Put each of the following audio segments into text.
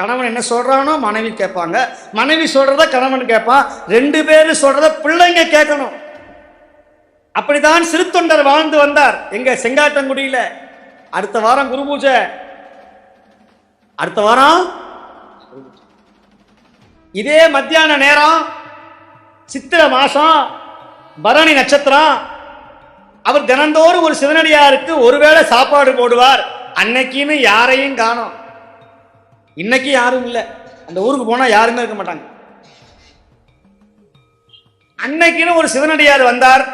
கணவன் என்ன சொல்கிறானோ மனைவி கேட்பாங்க. மனைவி சொல்கிறத கணவன் கேட்பான் ரெண்டு பேரும் சொல்கிறத பிள்ளைங்க கேட்கணும். அப்படிதான் சிறுத்தொண்டர் வாழ்ந்து வந்தார். எங்க செங்காட்டங்குடியில். அடுத்த வாரம் குரு பூஜை. அடுத்த வாரம் இதே மத்தியான நேரம் சித்திரை மாசம் பரணி நட்சத்திரம். அவர் தினந்தோறும் ஒரு சிவனடியாருக்கு ஒருவேளை சாப்பாடு போடுவார். அன்னைக்குன்னு யாரையும் காணும். இன்னைக்கு யாரும் இல்லை. அந்த ஊருக்கு போனா யாருமே இருக்க மாட்டாங்க. அன்னைக்குன்னு ஒரு சிவனடியார் வந்தார்.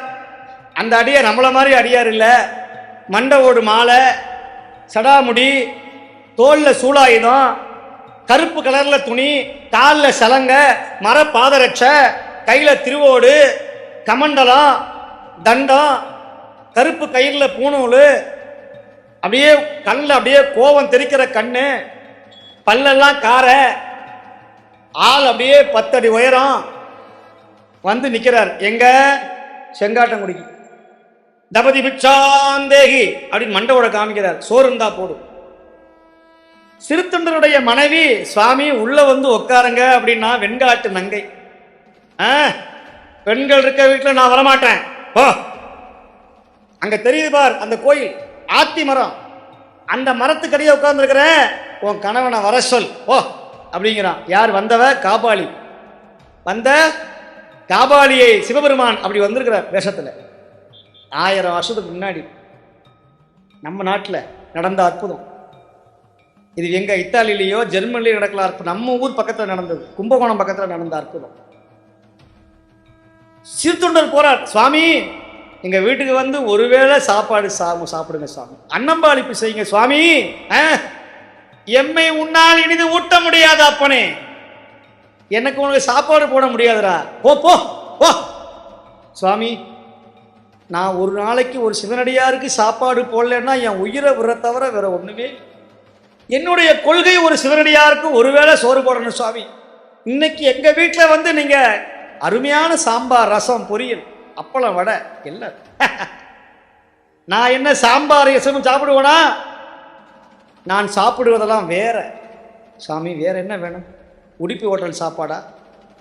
அந்த அடியார் நம்மள மாதிரி அடியார் இல்லை. மண்டை ஓடு மாலை சடாமுடி தோல்ல சூளாயுதம் கருப்பு கலர்ல துணி காலில் சலங்க மர பாதரட்சை கையில திருவோடு கமண்டலம் தண்டம் கருப்பு கயிறில் பூணூல் அப்படியே கண்ணில் அப்படியே கோவம் தெரிக்கிற கண்ணு பல்லெல்லாம் கார ஆள் அப்படியே பத்தடி உயரம் வந்து நிக்கிறார். எங்க? செங்காட்டங்குடிக்கு. தபதி பிச்சாந்தேகி அப்படின்னு மண்டவோட காமிக்கிறார். சோறு இருந்தா போடும் சிறுத்தொண்டருடைய மனைவி சுவாமி உள்ள வந்து உட்காருங்க அப்படின்னா வெண்காட்டு நங்கை. ஆ, பெண்கள் இருக்க வீட்டில் நான் வரமாட்டேன். போ. அங்க தெரியுது பார் அந்த கோயில். ஆத்தி மரம். அந்த மரத்துக்கடியே உட்கார்ந்துருக்கிறேன். உன் கணவனை வர சொல். ஓ அப்படிங்கிறான். யார் வந்தவ? காபாலி. வந்த காபாலியை சிவபெருமான் அப்படி வந்திருக்கிறார் வேஷத்தில். ஆயிரம் வருஷத்துக்கு முன்னாடி நம்ம நாட்டில் நடந்த அற்புதம். இது எங்கள் இத்தாலியிலேயோ ஜெர்மனிலேயோ நடக்கலாம் அற்புதம். நம்ம ஊர் பக்கத்தில் நடந்தது. கும்பகோணம் பக்கத்தில் நடந்த அற்புதம். சிறுத்தொண்டர் போறார். சுவாமி எங்கள் வீட்டுக்கு வந்து ஒருவேளை சாப்பாடு சாமு சாப்பிடுங்க சுவாமி. அன்னம்பாளிப்பு செய்யுங்க சுவாமி. ஆ, எம்மை உன்னால் இனிது ஊட்ட முடியாது அப்பனே. எனக்கு உனக்கு சாப்பாடு போட முடியாதுடா. போ போ போ. சுவாமி நான் ஒரு நாளைக்கு ஒரு சிவனடியாருக்கு சாப்பாடு போடலன்னா என் உயிரை விட தவிர வேற ஒண்ணுமே என்னுடைய கொள்கை ஒரு சிவனடியாருக்கு ஒருவேளை சோறு போடணும் சுவாமி. இன்னைக்கு எங்க வீட்டில் வந்து நீங்க அருமையான சாம்பார் ரசம் பொரியல் அப்பளம் வடை எல்லாம் நான் என்ன சாம்பார் ரசமும் சாப்பிடுவேனா? நான் சாப்பிடுவதெல்லாம் வேற. சாமி வேற என்ன வேணும்? உடுப்பி ஹோட்டல் சாப்பாடா?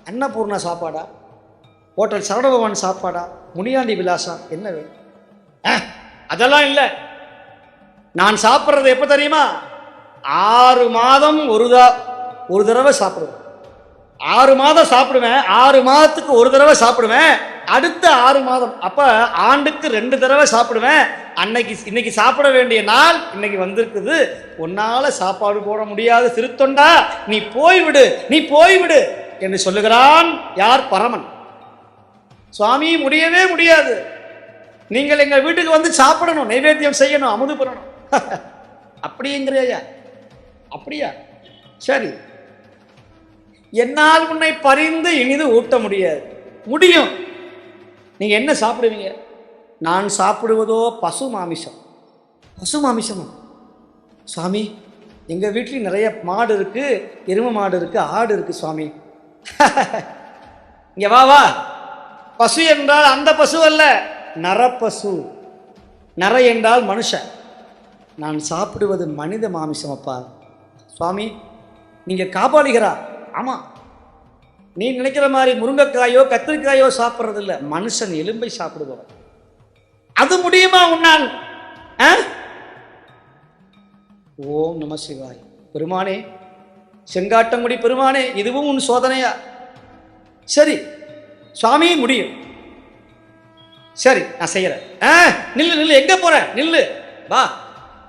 அன்னபூர்ணா சாப்பாடா? ஹோட்டல் சரவணபவன் சாப்பாடா? முனியாண்டி விலாசா? என்ன வேணும்? அதெல்லாம் இல்லை. நான் சாப்பிட்றது எப்போ தெரியுமா? ஆறு மாதம் ஒரு தா ஒரு தடவை சாப்பிடுவேன். ஆறு மாதம் சாப்பிடுவேன். ஆறு மாதத்துக்கு ஒரு தடவை சாப்பிடுவேன். அடுத்த ஆறு மாதம் அப்போ ஆண்டுக்கு ரெண்டு தடவை சாப்பிடுவேன். அன்னைக்கு இன்னைக்கு சாப்பிட வேண்டிய நாள் இன்னைக்கு வந்திருக்குது. உன்னால சாப்பாடு போட முடியாது திருத்தொண்டா நீ போய்விடு நீ போய்விடு என்று சொல்லுகிறான் யார்? பரமன். சுவாமி முடியவே முடியாது. நீங்கள் எங்கள் வீட்டுக்கு வந்து சாப்பிடணும் நைவேத்தியம் செய்யணும் அமுது பெறணும் அப்படிங்கிறியா? அப்படியா? சரி. என்னால் உன்னை பறிந்து இனிது ஊட்ட முடியாது. முடியும். நீங்க என்ன சாப்பிடுவீங்க? நான் சாப்பிடுவதோ பசு மாமிசம். பசு மாமிசமா? சுவாமி எங்கள் வீட்லேயும் நிறைய மாடு இருக்குது எருமை மாடு இருக்குது ஆடு இருக்குது சுவாமி. இங்கே வா வா. பசு என்றால் அந்த பசு அல்ல நரப்பசு. நர என்றால் மனுஷன். நான் சாப்பிடுவது மனித மாமிசம் அப்பா. சுவாமி நீங்கள் காப்பாளிகிறா ஆமாம் நீ நினைக்கிற மாதிரி முருங்கைக்காயோ கத்திரிக்காயோ சாப்பிட்றதில்ல. மனுஷன் எலும்பை சாப்பிடுபவன். அது முடியுமா உன்னால்? ஆ? ஓம் நம சிவாய். பெருமானே செங்காட்டங்குடி பெருமானே இதுவும் உன் சோதனையா? சரி சுவாமி முடியும். சரி நான் செய்யறேன். ஆ, நில்லு நில்லு எங்க போற? நில்லு. வா.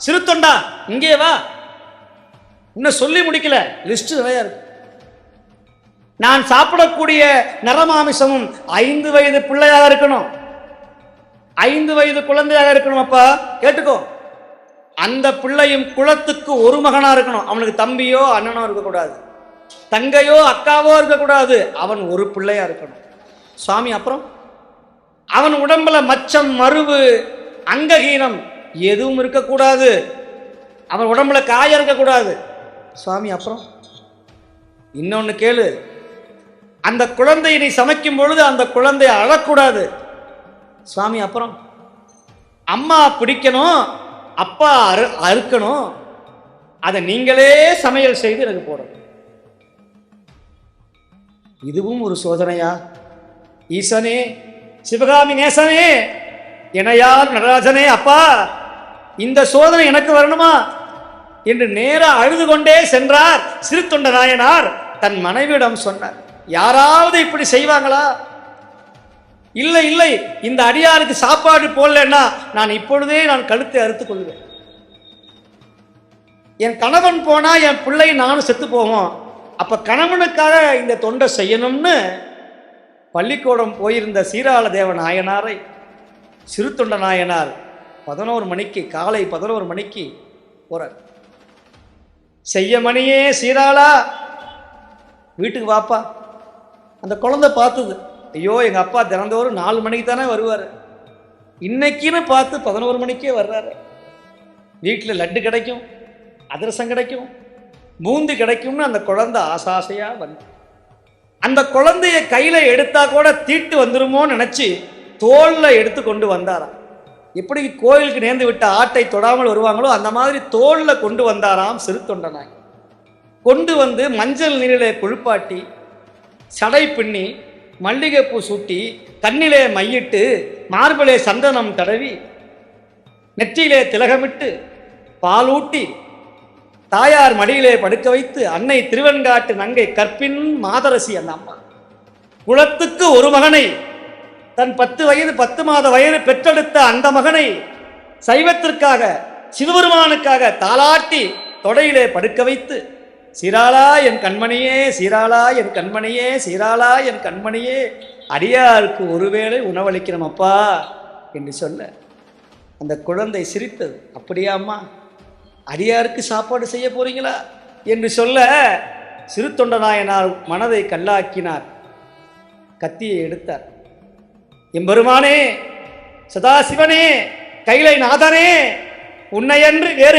சிறுத்தொண்டா இங்கே வா. இன்னும் சொல்லி முடிக்கல. லிஸ்ட் நிறைய இருக்கு. நான் சாப்பிடக்கூடிய நரமாமிசமும் ஐந்து வயது பிள்ளையாக இருக்கணும். ஐந்து வயது குழந்தையாக இருக்கணும் அப்பா. கேட்டுக்கோ. அந்த பிள்ளையும் குலத்துக்கு ஒரு மகனா இருக்கணும். அவனுக்கு தம்பியோ அண்ணனோ இருக்கக்கூடாது. தங்கையோ அக்காவோ இருக்கக்கூடாது. அவன் ஒரு பிள்ளையா இருக்கணும். சுவாமி அப்புறம்? அவன் உடம்புல மச்சம் மருவு அங்ககீனம் எதுவும் இருக்கக்கூடாது. அவன் உடம்புல காயம் இருக்கக்கூடாது. சுவாமி அப்புறம்? இன்னொன்று கேளு. அந்த குழந்தையை நீ சமைக்கும் பொழுது அந்த குழந்தையை அழக்கூடாது. சுவாமி அப்புறம் அம்மா பிடிக்கணும் அப்பா அறு அறுக்கணும் அதை நீங்களே சமையல் செய்து எனக்கு போடணும் இதுவும் ஒரு சோதனையா? ஈசனே சிவகாமி நேசனே இணையார் நடராஜனே அப்பா இந்த சோதனை எனக்கு வரணுமா? என்று நேராக அழுது கொண்டே சென்றார் சிறு தொண்ட நாயனார் தன் மனைவியிடம் சொன்னார் யாராவது இப்படி செய்வாங்களா? இல்லை இல்லை இந்த அடியாருக்கு சாப்பாடு போடலன்னா நான் இப்பொழுதே நான் கழுத்தை அறுத்து கொள்வேன். என் கணவன் போனா என் பிள்ளை நானும் செத்து போவோம். அப்ப கணவனுக்காக இந்த தொண்டை செய்யணும்னு பள்ளிக்கூடம் போயிருந்த சீராள தேவ நாயனாரை சிறு தொண்ட நாயனார் பதினோரு மணிக்கு காலை பதினோரு மணிக்கு போறார் செய்ய மணியே சீராளா வீட்டுக்கு வாப்பா. அந்த குழந்தை பார்த்தது. ஐயோ எங்கள் அப்பா தினந்தோறும் நாலு மணிக்கு தானே வருவார். இன்னைக்குன்னு பார்த்து பதினோரு மணிக்கே வர்றாரு. வீட்டில் லட்டு கிடைக்கும் அதிரசம் கிடைக்கும் பூந்தி கிடைக்கும்னு அந்த குழந்தை ஆசாசையாக வந்து அந்த குழந்தைய கையில் எடுத்தா கூட தீட்டு வந்துருமோன்னு நினச்சி தோளில் எடுத்து கொண்டு வந்தாராம். எப்படி கோயிலுக்கு நேர்ந்து விட்ட ஆட்டை தொடாமல் வருவாங்களோ அந்த மாதிரி தோளில் கொண்டு வந்தாராம் சிறு தொண்டனாய். கொண்டு வந்து மஞ்சள் நீரில் குளிப்பாட்டி சடை பின்னி மல்லிகைப்பூ சூட்டி கண்ணிலே மையிட்டு மார்பிலே சந்தனம் தடவி நெற்றியிலே திலகமிட்டு பாலூட்டி தாயார் மடியிலே படுக்க வைத்து அன்னை திருவெண்காட்டு நங்கை கற்பின் மாதரசி அந்த அம்மா. குலத்துக்கு ஒரு மகனை தன் பத்து வயது பத்து மாத வயது பெற்றெடுத்த அந்த மகனை சைவத்திற்காக சிவபெருமானுக்காக தாளாட்டி தொடையிலே படுக்க வைத்து சீராளா என் கண்மணியே சீராளா என் கண்மணியே சீராளா என் கண்மணியே. அடியாருக்கு ஒருவேளை உணவளிக்கிறோம் அப்பா என்று சொல்ல அந்த குழந்தை சிரித்தது. அப்படியாம்மா அடியாருக்கு சாப்பாடு செய்ய போறீங்களா? என்று சொல்ல சிறு தொண்டநாயனார் மனதை கல்லாக்கினார். கத்தியை எடுத்தார். எம்பெருமானே சதாசிவனே கைலை நாதனே உன்னையன்று வேறு